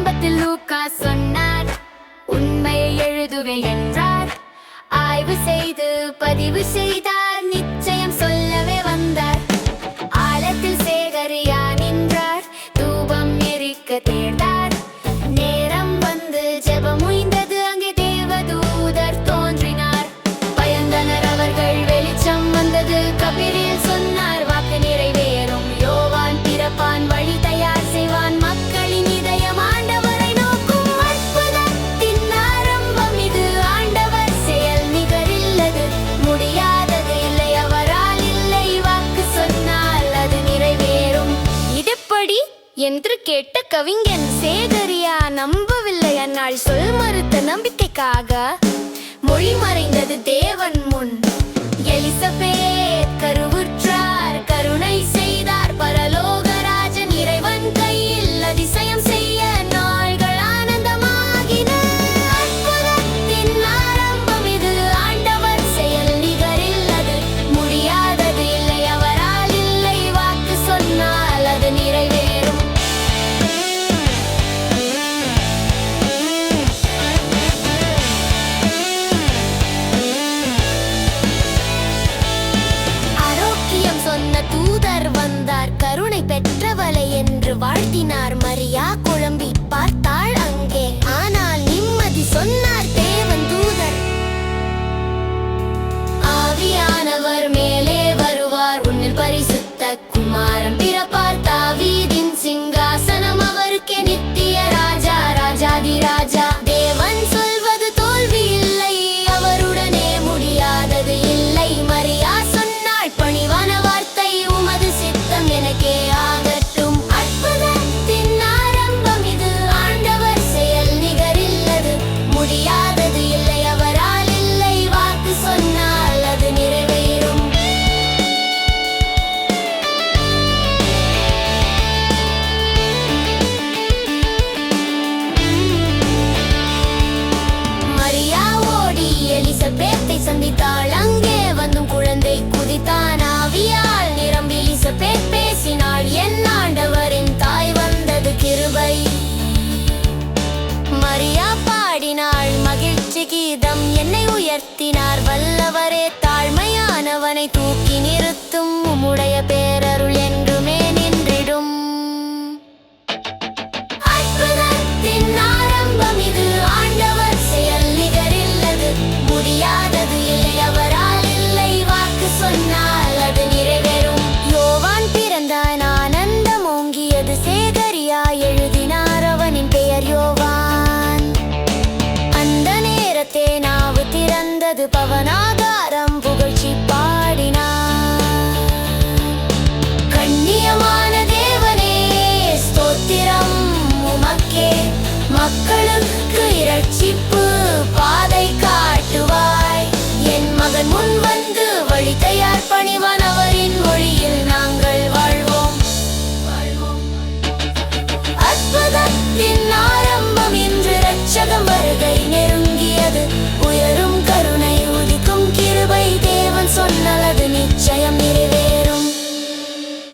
ஆரம்பத்தில் லூக்கா சொன்னார் உண்மையை எழுதுவேன் என்றார். ஆய்வு செய்து பதிவு செய்தார். கவிஞன் சேகரியா நம்பவில்லை அன்னாள் சொல் மறுத்த நம்பிக்கைக்காக. மொழி மறைந்தது தேவன் முன். Yeah. ஒரு சந்தித்தாள் அங்கே வந்தும் குழந்தை குதித்தான். ஆவியால் நிரம்பி பேசினாள் என் ஆண்டவரின் தாய் வந்தது கிருபை. மரியா பாடினாள். மகிழ்ச்சி கீதம் என்னை உயர்த்தினார். வல்லவரே தாழ்மையானவனை தூக்கி நிறுத்தும். உம்முடைய பேர் நாதாரம் புகழ்ச்சி பாடினார் கண்ணியமான தேவனே ஸ்தோத்திரம் உமக்கே மக்களுக்கு இரட்சிப்பு